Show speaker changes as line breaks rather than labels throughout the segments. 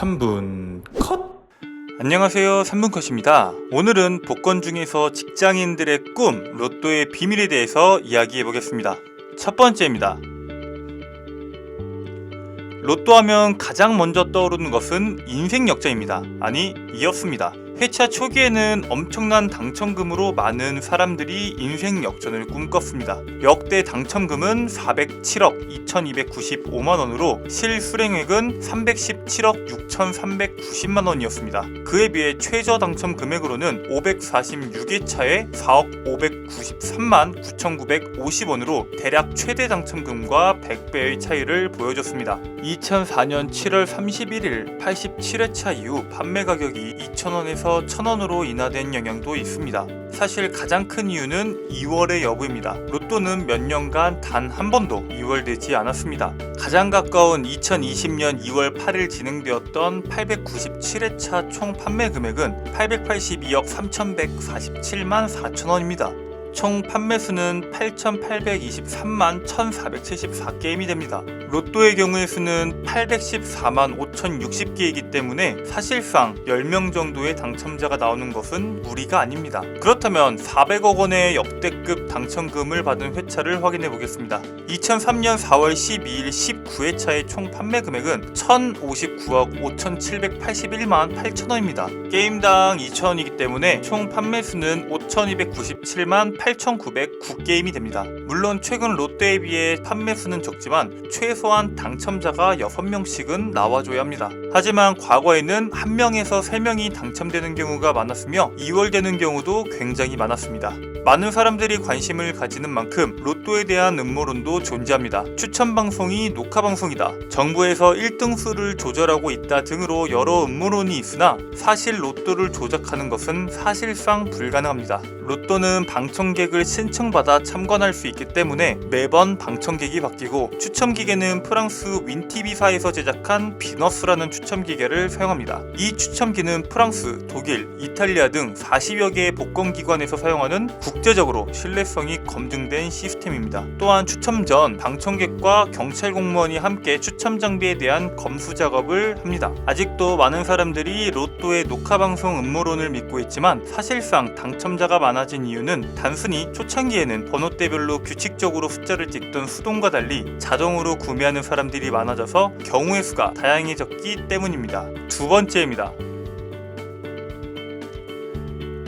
3분 컷! 안녕하세요 3분 컷입니다 오늘은 복권 중에서 직장인들의 꿈 로또의 비밀에 대해서 이야기해 보겠습니다 첫 번째입니다 로또 하면 가장 먼저 떠오르는 것은 인생 역전입니다. 아니, 이었습니다. 회차 초기에는 엄청난 당첨금으로 많은 사람들이 인생 역전을 꿈꿨습니다. 역대 당첨금은 407억 2295만 원으로 실수령액은 317억 6390만 원이었습니다. 그에 비해 최저 당첨 금액으로는 546회차에 4억 593만 9950원으로 대략 최대 당첨금과 100배의 차이를 보여줬습니다. 2004년 7월 31일 87회차 이후 판매 가격이 2,000원에서 1,000원으로 인하된 영향도 있습니다. 사실 가장 큰 이유는 2월의 여부입니다. 로또는 몇 년간 단 한 번도 2월 되지 않았습니다. 가장 가까운 2020년 2월 8일 진행되었던 897회차 총 판매 금액은 882억 3,147만 4천원입니다. 총 판매 수는 8,823만 1,474게임이 됩니다. 로또의 경우의 수는 814만 5,060개이기 때문에 사실상 10명 정도의 당첨자가 나오는 것은 무리가 아닙니다. 그렇다면 400억 원의 역대급 당첨금을 받은 회차를 확인해 보겠습니다. 2003년 4월 12일 19회차의 총 판매 금액은 1,059억 5,781만 8천원입니다. 게임당 2,000원이기 때문에 총 판매 수는 5,297만 8,909게임이 됩니다. 물론 최근 롯데에 비해 판매 수는 적지만 최소한 당첨자가 6명씩은 나와줘야 합니다. 하지만 과거에는 1명에서 3명이 당첨되는 경우가 많았으며 2월 되는 경우도 굉장히 많았습니다. 많은 사람들이 관심을 가지는 만큼 로또에 대한 음모론도 존재합니다. 추천 방송이 녹화 방송이다. 정부에서 1등 수를 조절하고 있다 등으로 여러 음모론이 있으나 사실 로또를 조작하는 것은 사실상 불가능합니다. 로또는 방청 객을 신청받아 참관할 수 있기 때문에 매번 방청객이 바뀌고 추첨 기계는 프랑스 윈티비사에서 제작한 비너스라는 추첨 기계를 사용합니다. 이 추첨기는 프랑스, 독일, 이탈리아 등 40여 개의 복권 기관에서 사용하는 국제적으로 신뢰성이 검증된 시스템입니다. 또한 추첨 전 방청객과 경찰 공무원이 함께 추첨 장비에 대한 검수 작업을 합니다. 아직도 많은 사람들이 로또의 녹화 방송 음모론을 믿고 있지만 사실상 당첨자가 많아진 이유는 단순 히 초창기에는 번호대별로 규칙적으로 숫자를 찍던 수동과 달리 자동으로 구매하는 사람들이 많아져서 경우의 수가 다양해졌기 때문입니다. 두 번째입니다.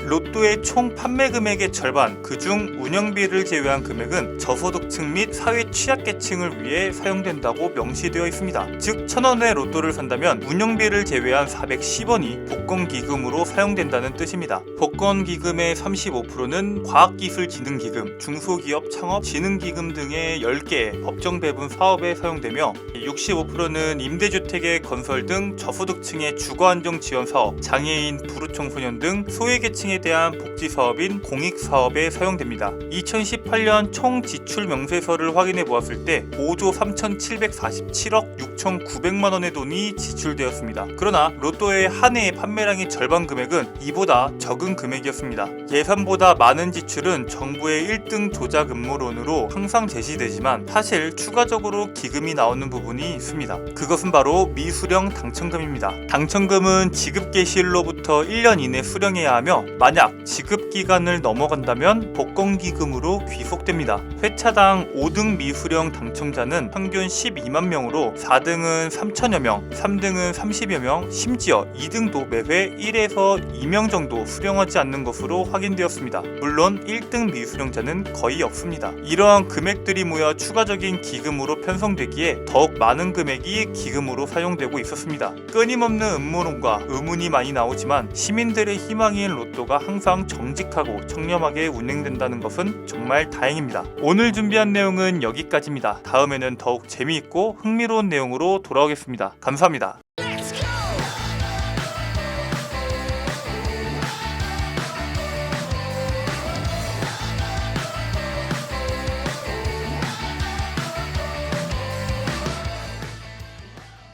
로또의 총 판매 금액의 절반, 그중 운영비를 제외한 금액은 저소득층 및 사회 취약계층을 위해 사용된다고 명시되어 있습니다. 즉, 1000원의 로또를 산다면 운영비를 제외한 410원이 복권기금으로 사용된다는 뜻입니다. 복권기금의 35%는 과학기술진흥기금, 중소기업 창업 진흥기금 등의 10개의 법정 배분 사업에 사용되며 65%는 임대주택의 건설 등 저소득층의 주거안정 지원 사업, 장애인, 부르청소년 등 소외계층 에 대한 복지 사업인 공익 사업에 사용됩니다. 2018년 총 지출 명세서를 확인해 보았을 때 5조 3,747억 6,900만 원의 돈이 지출되었습니다. 그러나 로또의 한 해의 판매량의 절반 금액은 이보다 적은 금액이었습니다. 예산보다 많은 지출은 정부의 1등 조작 음모론으로 항상 제시되지만 사실 추가적으로 기금이 나오는 부분이 있습니다. 그것은 바로 미수령 당첨금입니다. 당첨금은 지급 개시일로부터 1년 이내 수령해야 하며 만약 지급 기간을 넘어간다면 복권기금으로 귀속됩니다. 회차당 5등 미수령 당첨자는 평균 12만 명으로 4등은 3천여 명, 3등은 30여 명, 심지어 2등도 매회 1에서 2명 정도 수령하지 않는 것으로 확인되었습니다. 물론 1등 미수령자는 거의 없습니다. 이러한 금액들이 모여 추가적인 기금으로 편성되기에 더욱 많은 금액이 기금으로 사용되고 있었습니다. 끊임없는 음모론과 의문이 많이 나오 지만 시민들의 희망인 로또가 항상 정직하고 청렴하게 운행된다는 것은 정말 다행입니다. 오늘 준비한 내용은 여기까지입니다. 다음에는 더욱 재미있고 흥미로운 내용으로 돌아오겠습니다. 감사합니다.